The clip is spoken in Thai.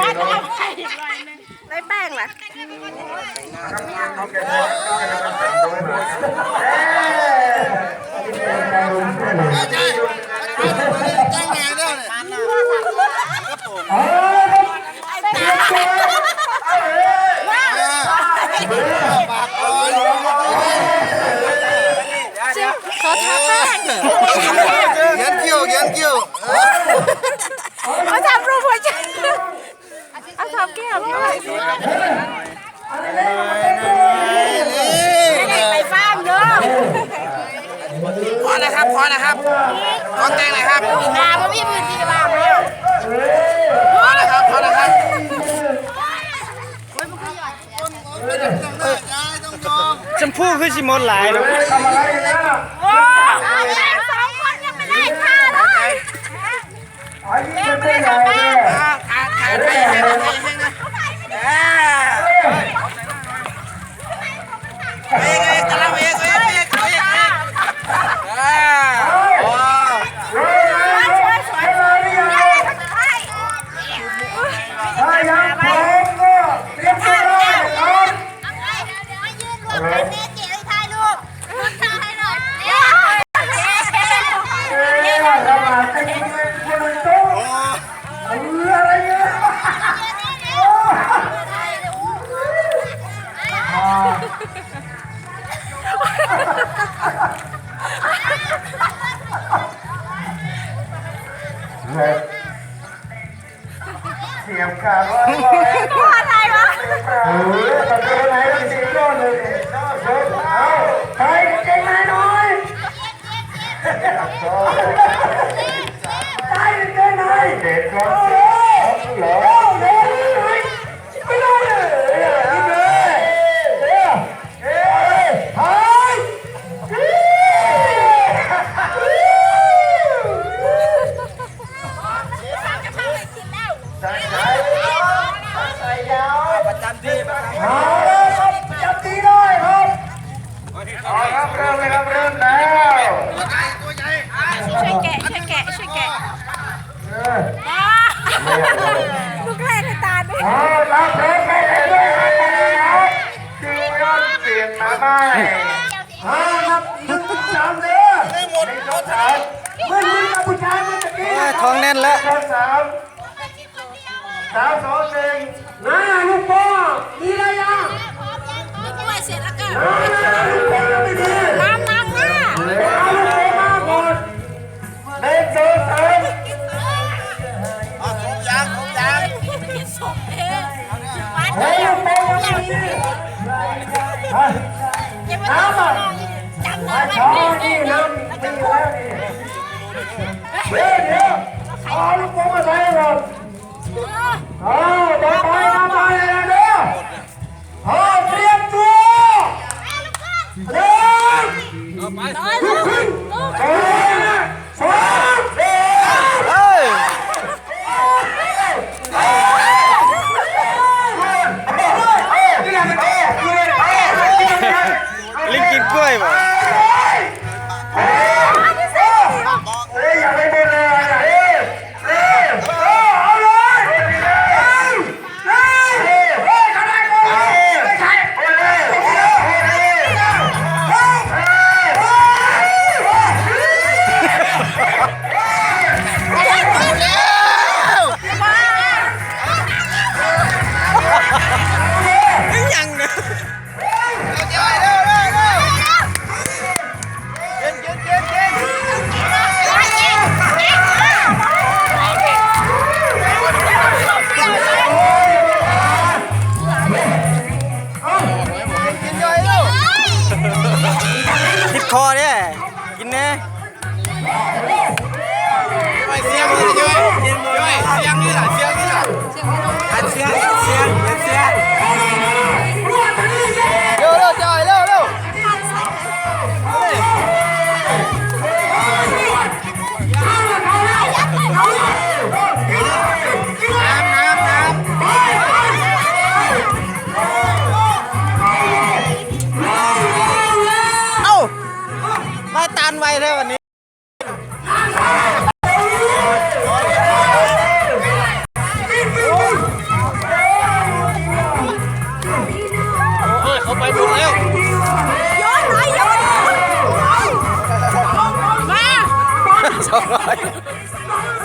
ว่าจะเอาไปอีกร้อยหนึงได้แป้งล่ะเทำแป้ง เขียนคิ้วเขียนคิ้ว เขาทำรูปหัวใจเอาทำแก้มด้วยไม่ได้ไปฟาร์มเด้อ พอนะครับพอนะครับขอแต่งหน่อยครับนาไม่มีพื้นที่วางแล้วพอนะครับพอนะครับชมพู่คือสิมนหลายเนาะโอ้แม่สองคนยังไม่ได้ค่าเลยแม่ไม่ได้ค่าแป้งขาดขาดไปใเสียบขาดว่า ประจำที่ประจำเอาเลยครับจับตีได้ครับเอาครับเริ่มเลยครับเริ่มแล้วตัวใหญ่ตัวใหญ่ช่วยแกะช่วยแกะช่วยแกะลูกแรกในตาด้วยเอารับเพลงไปเลยด้วยครับคิวยอดเสียงมาไม่ห้าครับหนึ่งสามเด้อหนึ่งสองสามเมื่อนี้กับผู้ชายเมื่อตะกี้ท้องแน่นแล้วสามสามสองหนึ่งหน้าลูกพ่อมี น้าลูกพ่อยังไม่มีน้ำล้างหน้าเอาลูกพ่อมาก่อนหนึ่งสองสามเองยางถุงยางกินสมเองวัดเฮ้ยลูกพ่อยังไม่มีฮะยังไม่ต้องนอนจำได้ไอ้ไหมชอนี่น้ำมีแล้วนี่เดี๋ยวเดี๋ยวเอาลูกพ่อมาใส่ก่อนเอาต่อไป Meister. Hey, hey. nè. ไม่ตันไวเลยวันนี้